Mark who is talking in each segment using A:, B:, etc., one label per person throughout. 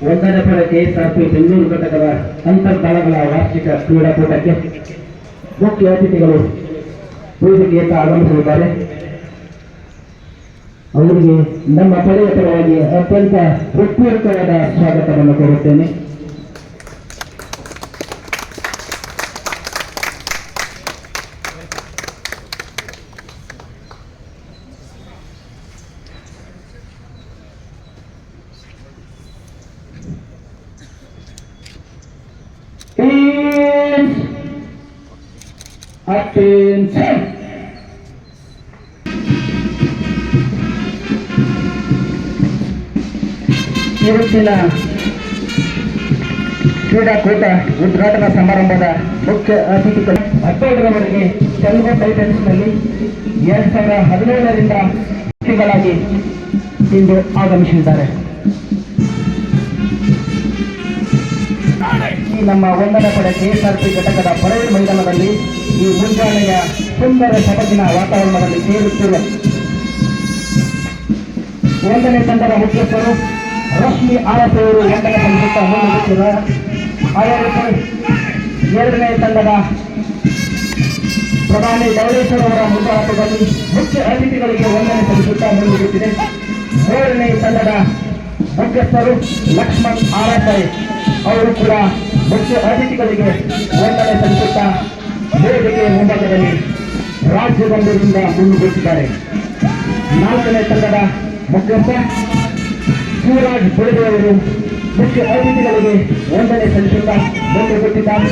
A: ಪದ ಕೆಎಸ್ಆರ್ಪಿ ಬೆಂಗಳೂರು ಘಟಕದ ಅಂತರ್ದಳಗಳ ವಾರ್ಷಿಕ ಕ್ರೀಡಾಕೂಟಕ್ಕೆ ಮುಖ್ಯ ಅತಿಥಿಗಳು ವೇದಿಕೆಯತ್ತ ಆಗಮಿಸಲಿದ್ದಾರೆ. ಅವರಿಗೆ ನಮ್ಮ ಪಡೆಯ ಪರವಾಗಿ ಅತ್ಯಂತ ಹೃತ್ಪೂರ್ವಕವಾದ ಸ್ವಾಗತವನ್ನು ಕೋರುತ್ತೇನೆ. Attention! ಇವತ್ತಿನ ಕ್ರೀಡಾಕೂಟ ಉದ್ಘಾಟನಾ ಸಮಾರಂಭದ ಮುಖ್ಯ ಅತಿಥಿಗಳು ಅಕ್ಟೋಬರ್ವರೆಗೆ ತೆಲುಗು ಟೈಟನ್ಸ್ನಲ್ಲಿ ಎರಡ್ ಸಾವಿರ ಹದಿನೇಳರಿಂದ ಅತಿಥಿಗಳಾಗಿ ಇಂದು ಆಗಮಿಸಿದ್ದಾರೆ ಈ ನಮ್ಮ ಒಂದನೇ ಪಡೆ ಕೆಎಸ್ಆರ್ಪಿ ಘಟಕದ ಪರೇಡ್ ಮೈದಾನದಲ್ಲಿ ಈ ಮುಂಜಾನೆಯ ಸುಂದರ ಸೊಬಗಿನ ವಾತಾವರಣದಲ್ಲಿ ಸೇರುತ್ತಿವೆ ಒಂದನೇ ತಂಡದ ಮುಖ್ಯಸ್ಥರು ರಶ್ಮಿ ಆರತಿ ಎಂಟನೇ ತಂಡಕ್ಕೆ ಮುನ್ನಡೆಸಿದ್ದಾರೆ ಅದೇ ರೀತಿ ಎರಡನೇ ತಂಡದ ಪ್ರಧಾನಿ ಗೌರೇಶ್ವರ ಅವರ ಮುಂದಾಟದಲ್ಲಿ ಮುಖ್ಯ ಅತಿಥಿಗಳಿಗೆ ಒಂದನೇ ಸಲ್ಲಿಸುತ್ತಾ ಮುಂದಿರುತ್ತಿದೆ ಮೂರನೇ ತಂಡದ ಮುಖ್ಯಸ್ಥರು ಲಕ್ಷ್ಮಣ್ ಆರಾಧ್ಯ ಅವರು ಕೂಡ ಮುಖ್ಯ ಅತಿಥಿಗಳಿಗೆ ವಂದನೆ ಸಲ್ಲಿಸುತ್ತಾ ವೇದಿಕೆ ಮುಂಭಾಗದಲ್ಲಿ ರಾಜ್ಯದಲ್ಲಿಂದ ಮುಂದುವರಿಸಿದ್ದಾರೆ. ನಾಲ್ಕನೇ ತಂಡದ ಮುಖ್ಯಸ್ಥ ಶಿವರಾಜ್ ಬೆಳಗೆಯವರು ಮುಖ್ಯ ಅತಿಥಿಗಳಿಗೆ ವಂದನೆ ಸಲ್ಲಿಸುತ್ತಾ ಕೊಟ್ಟಿದ್ದಾರೆ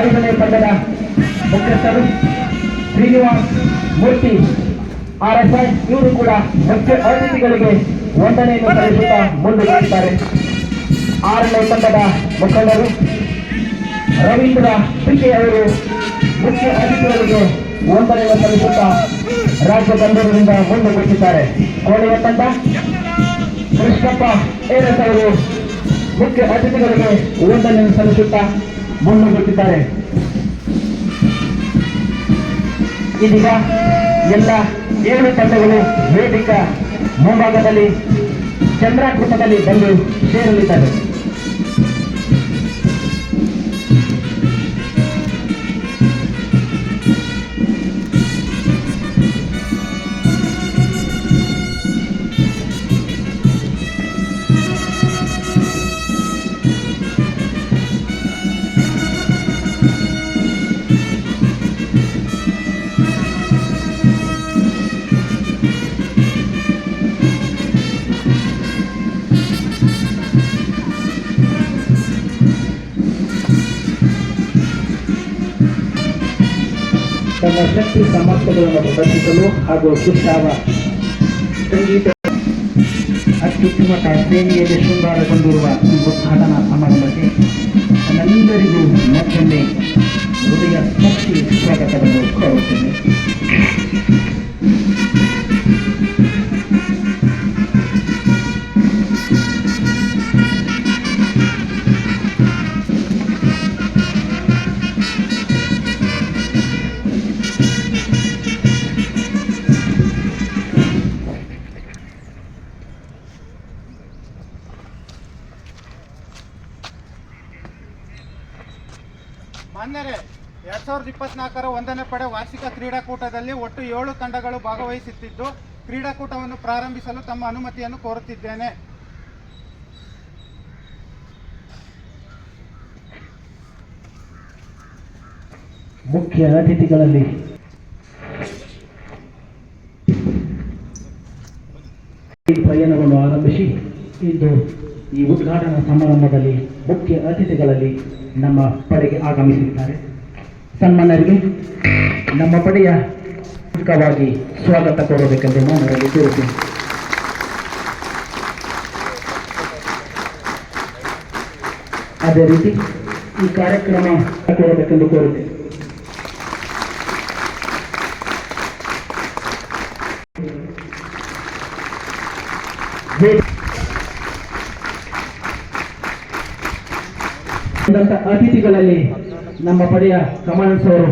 A: ಐದನೇ ತಂಡದ ಮುಖ್ಯಸ್ಥರು Srinivas Murthy R S I ಇವರು ಕೂಡ ಮುಖ್ಯ ಅತಿಥಿಗಳಿಗೆ ವಂದನೆಯನ್ನು ಸಲ್ಲಿಸುತ್ತಾ ಮುಂದುವರಿಯುತ್ತಾರೆ ಆರನೇ ತಂಡದ ಮುಖಂಡರು ರವೀಂದ್ರ ಪಿಕೆ ಅವರು ಮುಖ್ಯ ಅತಿಥಿಗಳಿಗೆ ವಂದನೆಯನ್ನು ಸಲ್ಲಿಸುತ್ತಾ ರಾಜ್ಯ ತಂಡದಿಂದ ಮುಂದುವರಿಸಿದ್ದಾರೆ ಕೋಳಿಯ ತಂಡ, ಕೃಷ್ಣಪ್ಪ ಏರಸ್ ಅವರು ಮುಖ್ಯ ಅತಿಥಿಗಳಿಗೆ ವಂದನೆಯನ್ನು ಸಲ್ಲಿಸುತ್ತಾ ಬಿಟ್ಟಿದ್ದಾರೆ ಇದೀಗ ಎಲ್ಲ ಏಳು ತಂಡಗಳು ವೇದಿಕ ಮುಂಭಾಗದಲ್ಲಿ ಚಂದ್ರಾಕೃತದಲ್ಲಿ ಬಂದು ಸೇರಲಿದ್ದಾರೆ. ಶಕ್ತಿ ಸಾಮರ್ಥ್ಯಗಳನ್ನು ಪ್ರದರ್ಶಿಸಲು ಹಾಗೂ ಉತ್ಸಾಹ ಸಂಗೀತ ಅತ್ಯುತ್ತಮ ಶ್ರೇಣಿಯಲ್ಲಿ ಶೃಂಗಾರಗೊಂಡಿರುವ ಈ ಉದ್ಘಾಟನಾ ಸಮಾರಂಭಕ್ಕೆ ನಮ್ಮೆಲ್ಲರಿಗೂ ಮತ್ತೊಮ್ಮೆ ಹೃದಯ ಸ್ಪರ್ಶಿ ಸ್ವಾಗತವನ್ನು ಕೋರುತ್ತೇನೆ.
B: ಎರಡ್ ಸಾವಿರದ ಇಪ್ಪತ್ನಾಲ್ಕರ ಒಂದನೇ ಪಡೆ ವಾರ್ಷಿಕ ಕ್ರೀಡಾಕೂಟದಲ್ಲಿ ಒಟ್ಟು ಏಳು ತಂಡಗಳು ಭಾಗವಹಿಸುತ್ತಿದ್ದು, ಕ್ರೀಡಾಕೂಟವನ್ನು ಪ್ರಾರಂಭಿಸಲು ತಮ್ಮ ಅನುಮತಿಯನ್ನು ಕೋರುತ್ತಿದ್ದೇನೆ.
A: ಮುಖ್ಯ ಅತಿಥಿಗಳಲ್ಲಿ ಪ್ರಯಾಣವನ್ನು ಆರಂಭಿಸಿ, ಇಂದು ಈ ಉದ್ಘಾಟನಾ ಸಮಾರಂಭದಲ್ಲಿ ಮುಖ್ಯ ಅತಿಥಿಗಳಲ್ಲಿ ನಮ್ಮ ಪಡೆಗೆ ಆಗಮಿಸಿದ್ದಾರೆ. ಸನ್ಮಾನರಿಗೆ ನಮ್ಮ ಪಡೆಯ ಮುಖವಾಗಿ ಸ್ವಾಗತ ಕೋರಬೇಕೆಂದು ನಾನು ಕೋರುತ್ತೇನೆ. ಅದೇ ರೀತಿ ಈ ಕಾರ್ಯಕ್ರಮ ಕೋರಬೇಕೆಂದು ಕೋರುತ್ತೇನೆ. ಅತಿಥಿಗಳಲ್ಲಿ ನಮ್ಮ ಪಡೆಯ ಕಮಾಂಡ್ಸ್ ಅವರು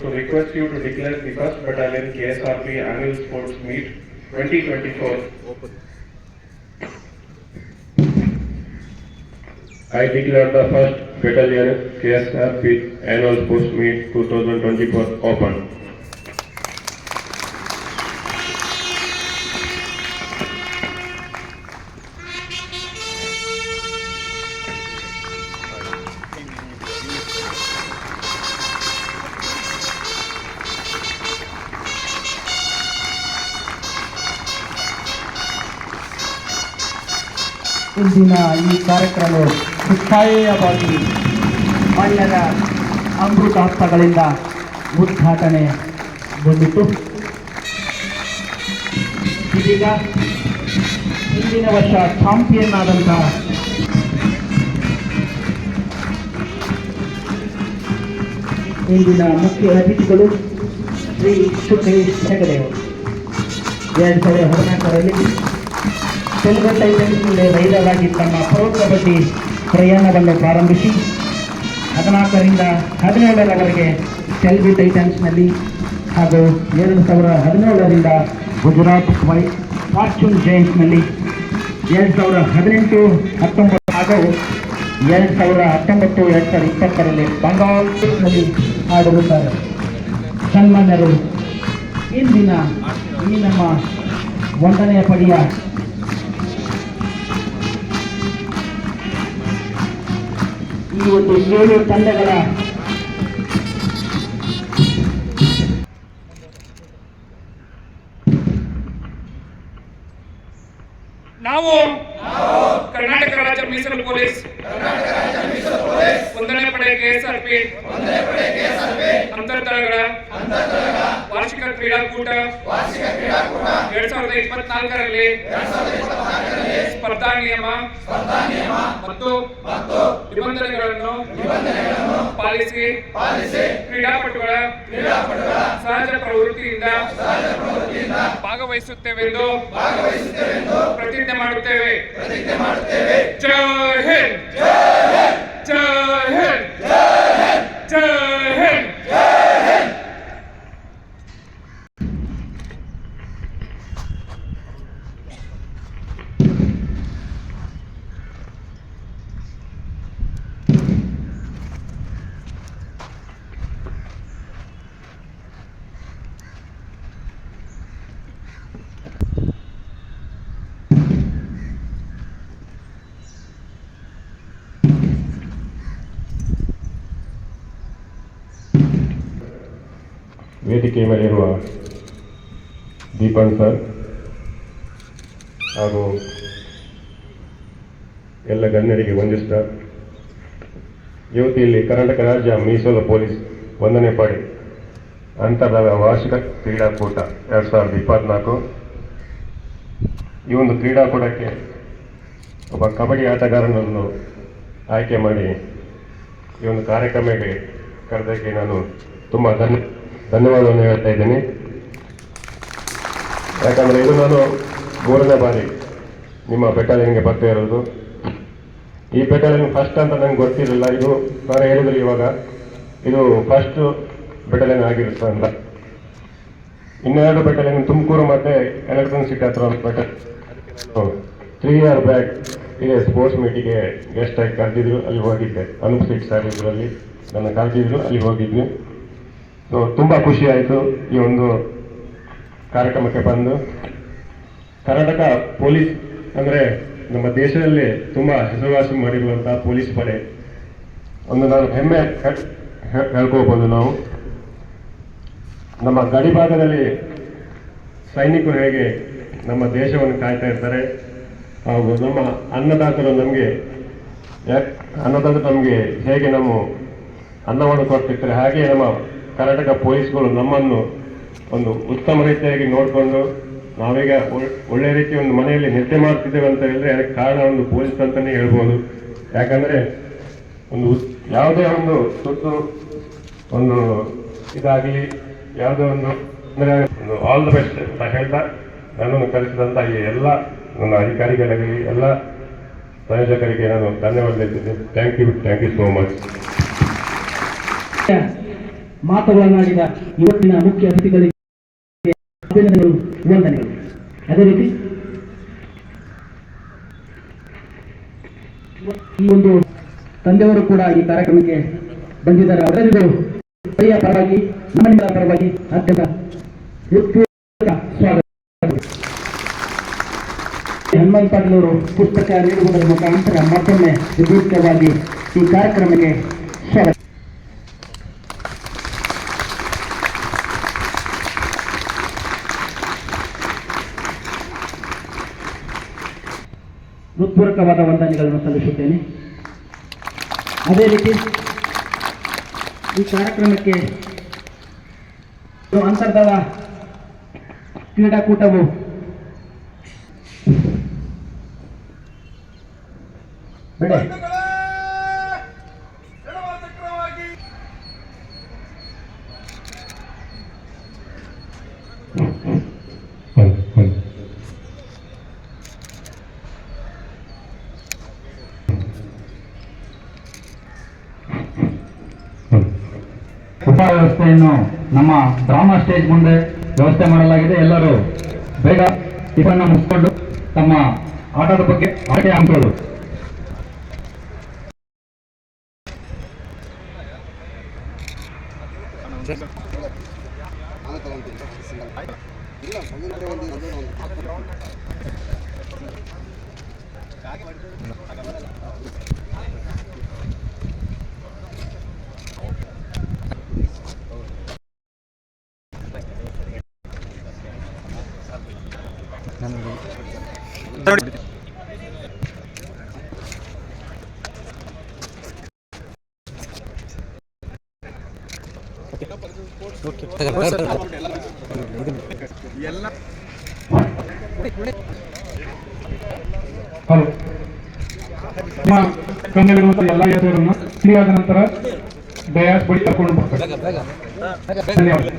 C: So request you to declare the first Battalion KSRP Annual Sports Meet 2024. I declare the first Battalion KSRP Annual Sports Meet 2024 open.
A: ಇಂದಿನ ಈ ಕಾರ್ಯಕ್ರಮ ಮುಕ್ತಾಯವಾಗಿ ಮಾನ್ಯದ ಅಮೃತ ಹಸ್ತಗಳಿಂದ ಉದ್ಘಾಟನೆಗೊಂಡಿತು ಇದೀಗ ಹಿಂದಿನ ವರ್ಷ ಚಾಂಪಿಯನ್ ಆದಂಥ ಇಂದಿನ ಮುಖ್ಯ ಅತಿಥಿಗಳು ಶ್ರೀ ಶುಕ್ರೇಶ್ ಹೆಗಡೆ ಎರಡು ಸಾವಿರದ ಹದಿನಾಲ್ಕರಲ್ಲಿ ತೆಲುಗು ಟೈಟನ್ಸ್ನಲ್ಲಿ ಆಗಿ ತಮ್ಮ ಪ್ರೊ ಕಬಡ್ಡಿ ಪ್ರಯಾಣವನ್ನು ಪ್ರಾರಂಭಿಸಿ, ಹದಿನಾಲ್ಕರಿಂದ ಹದಿನೇಳರವರೆಗೆ ತೆಲುಗು ಟೈಟನ್ಸ್ನಲ್ಲಿ ಹಾಗೂ ಎರಡು ಸಾವಿರದ ಹದಿನೇಳರಿಂದ ಗುಜರಾತ್ ವೈ ಫಾರ್ಚೂನ್ ಜೈಂಟ್ಸ್ನಲ್ಲಿ ಎರಡು ಸಾವಿರದ ಹದಿನೆಂಟು ಹತ್ತೊಂಬತ್ತು ಹಾಗೂ ಎರಡು ಸಾವಿರದ ಹತ್ತೊಂಬತ್ತು ಎರಡು ಸಾವಿರದ ಇಪ್ಪತ್ತರಲ್ಲಿ ಬಂಗಾಳದಲ್ಲಿ ಆಡಿರುತ್ತಾರೆ ಸನ್ಮಾನ್ಯರು, ಇಂದಿನ ಈ ನಮ್ಮ ಒಂದನೆಯ ಪಡಿಯ ಈ ಒಂದು ಏಳು ತಂಡಗಳ.
D: ನಾವು ಕರ್ನಾಟಕ ರಾಜ್ಯ ಮೀಸಲು ಪೊಲೀಸ್ ಒಂದನೇ ಪಡೆ ಕೆಎಸ್ಆರ್ಪಿ ಅಂತರ್ದಳಗಳ ವಾರ್ಷಿಕ ಕ್ರೀಡಾಕೂಟ. ಎರಡ್ ಸಾವಿರದ ಇಪ್ಪತ್ನಾಲ್ಕರಲ್ಲಿ ಸ್ಪರ್ಧಾ ನಿಯಮ ಮತ್ತು ನಿಬಂಧನೆಗಳನ್ನು ಪಾಲಿಸಿ ಕ್ರೀಡಾಪಟುಗಳ ಸಹಜ ಪ್ರವೃತ್ತಿಯಿಂದ ಭಾಗವಹಿಸುತ್ತೇವೆಂದು ಪ್ರತಿಜ್ಞೆ ಮಾಡುತ್ತೇವೆ. ಜೈ ಹಿಂದ್! ಜೈ ಹಿಂದ್ ಜೈ ಹಿಂದ್
C: ವೇದಿಕೆ ಮೇಲಿರುವ ದೀಪನ್ ಸರ್ ಹಾಗೂ ಎಲ್ಲ ಗಣ್ಯರಿಗೆ ವಂದಿಸ್ತಾ ಯುವತಿಯಲ್ಲಿ ಕರ್ನಾಟಕ ರಾಜ್ಯ ಮೀಸಲು ಪೊಲೀಸ್ ಒಂದನೇ ಪಡೆ ಅಂತರ ವಾರ್ಷಿಕ ಕ್ರೀಡಾಕೂಟ ಎರಡು ಸಾವಿರದ ಇಪ್ಪತ್ನಾಲ್ಕು. ಈ ಒಂದು ಕ್ರೀಡಾಕೂಟಕ್ಕೆ ಒಬ್ಬ ಕಬಡ್ಡಿ ಆಟಗಾರನನ್ನು ಆಯ್ಕೆ ಮಾಡಿ ಈ ಒಂದು ಕಾರ್ಯಕ್ರಮಕ್ಕೆ ಕರೆದಕ್ಕೆ ನಾನು ತುಂಬ ಧನ್ಯ ಧನ್ಯವಾದವನ್ನು ಹೇಳ್ತಾ ಇದ್ದೀನಿ. ಯಾಕಂದರೆ ಇದು ನಾನು ಮೂರನೇ ಬಾರಿ ನಿಮ್ಮ ಬೆಟಾಲಿಯನ್ಗೆ ಬರ್ತಾ ಇರೋದು. ಈ ಬೆಟಾಲಿಯನ್ ಫಸ್ಟ್ ಅಂತ ನಂಗೆ ಗೊತ್ತಿರಲಿಲ್ಲ. ಇದು ನಾನು ಹೇಳಿದ್ರು ಇವಾಗ ಇದು ಫಸ್ಟ್ ಬೆಟಾಲಿಯನ್ ಆಗಿರುತ್ತೆ ಅಂತ. ಇನ್ನೆರಡು ಬೆಟಾಲಿಯನ್ ತುಮಕೂರು ಮತ್ತೆ ಎಲೆಕ್ಟ್ರಾನ್ ಸಿಟಿ ಹತ್ರ ಬೆಟಲ್ ತ್ರೀ ಇಯರ್ ಬ್ಯಾಕ್ ಇದೇ ಸ್ಪೋರ್ಟ್ಸ್ ಮೀಟಿಗೆ ಗೆಸ್ಟ್ ಆಗಿ ಕರೆದಿದ್ರು. ಅಲ್ಲಿ ಹೋಗಿದ್ದೆ. ಅನುಪ್ ಸಿಟ್ ಸರ್ ಇದರಲ್ಲಿ. ನನ್ನ ಕರೆದಿದ್ರು. ಅಲ್ಲಿ ಹೋಗಿದ್ವಿ. ಸೊ ತುಂಬ ಖುಷಿ ಆಯಿತು ಈ ಒಂದು ಕಾರ್ಯಕ್ರಮಕ್ಕೆ ಬಂದು. ಕರ್ನಾಟಕ ಪೊಲೀಸ್ ಅಂದರೆ ನಮ್ಮ ದೇಶದಲ್ಲಿ ತುಂಬ ಹೆಸರುವಾಸಿ ಮಾಡಿರುವಂತಹ ಪೊಲೀಸ್ ಪಡೆ. ಒಂದು ನಾನು ಹೆಮ್ಮೆ ಹೇಳ್ಕೋಬೋದು ನಾವು. ನಮ್ಮ ಗಡಿ ಭಾಗದಲ್ಲಿ ಸೈನಿಕರು ಹೇಗೆ ನಮ್ಮ ದೇಶವನ್ನು ಕಾಯ್ತಾ ಇರ್ತಾರೆ ಹಾಗೂ ನಮ್ಮ ಅನ್ನದಾತರು ನಮಗೆ ಅನ್ನದಾತರು ನಮಗೆ ಹೇಗೆ ನಮ್ಮ ಅನ್ನವನ್ನು ಕೊಡ್ತಿರ್ತಾರೆ, ಹಾಗೆ ನಮ್ಮ ಕರ್ನಾಟಕ ಪೊಲೀಸ್ಗಳು ನಮ್ಮನ್ನು ಒಂದು ಉತ್ತಮ ರೀತಿಯಾಗಿ ನೋಡಿಕೊಂಡು ನಾವೀಗ ಒಳ್- ಒಳ್ಳೆ ರೀತಿ ಒಂದು ಮನೆಯಲ್ಲಿ ನಿದ್ದೆ ಮಾಡ್ತಿದ್ದೇವೆ ಅಂತ ಹೇಳಿದ್ರೆ ಅದಕ್ಕೆ ಕಾರಣ ಒಂದು ಪೊಲೀಸ್ ಅಂತಾನೆ ಹೇಳ್ಬೋದು. ಯಾಕಂದ್ರೆ ಒಂದು ಯಾವುದೇ ಒಂದು ತುರ್ತು ಒಂದು ಇದಾಗಲಿ, ಯಾವುದೇ ಒಂದು ಅಂದರೆ ಒಂದು ಆಲ್ ದ ಬೆಸ್ಟ್ ಅಂತ ಹೇಳ್ತಾ ನನ್ನನ್ನು ಕಲಿಸಿದಂಥ ಈ ಎಲ್ಲ ನನ್ನ ಅಧಿಕಾರಿಗಳಾಗಲಿ, ಎಲ್ಲ ಸಂಯೋಜಕರಿಗೆ ನಾನು ಧನ್ಯವಾದ thank you thank you so much
A: ಮಾತುಗಳನ್ನಾಡಿದ ಇವತ್ತಿನ ಮುಖ್ಯ ಅತಿಥಿಗಳಿಗೆ ಅಭಿನಂದನೆಗಳು, ವಂದನೆಗಳು. ಅದೇ ರೀತಿ ಈ ಒಂದು ತಂದೆಯವರು ಕೂಡ ಈ ಕಾರ್ಯಕ್ರಮಕ್ಕೆ ಬಂದಿದ್ದಾರೆ. ಅವರೆಲ್ಲರೂ ಹಳೆಯ ಪರವಾಗಿ ನಮ್ಮ ಪರವಾಗಿ ಅತ್ಯಂತ ಸ್ವಾಗತ. ಹನುಮಂತ ಪಾಟೀಲ್ ಅವರು ಪುಸ್ತಕ ನೀಡುವುದರ ಮುಖಾಂತರ ಮತ್ತೊಮ್ಮೆ ವಿದ್ಯುಕ್ತವಾಗಿ ಈ ಕಾರ್ಯಕ್ರಮಕ್ಕೆ ಸ್ವಾಗತ ಹೃತ್ಪೂರ್ವಕವಾದ ವಂದನೆಗಳನ್ನು ಸಲ್ಲಿಸುತ್ತೇನೆ. ಅದೇ ರೀತಿ ಈ ಕಾರ್ಯಕ್ರಮಕ್ಕೆ ಅಂತರ್ಧವ ಕ್ರೀಡಾಕೂಟವು
E: ಉಪ ವ್ಯವಸ್ಥೆಯನ್ನು ನಮ್ಮ ಡ್ರಾಮಾ ಸ್ಟೇಜ್ ಮುಂದೆ ವ್ಯವಸ್ಥೆ ಮಾಡಲಾಗಿದೆ. ಎಲ್ಲರೂ ಬೇಗ ಟಿಫನ್ ಮುಗಿಸ್ಕೊಂಡು ತಮ್ಮ ಆಟದ ಬಗ್ಗೆ ಆಟೆ ಹಂಕೋದು
D: ಕಣ್ಣಲ್ಲಿರುವಂಥ ಎಲ್ಲ ಯೋಧರನ್ನು ಫ್ರೀ ಆದ ನಂತರ ಡಯಾಸ್ ಬಳಿ ಕರ್ಕೊಂಡು ಬರ್ತಾರೆ ಧನ್ಯವಾದ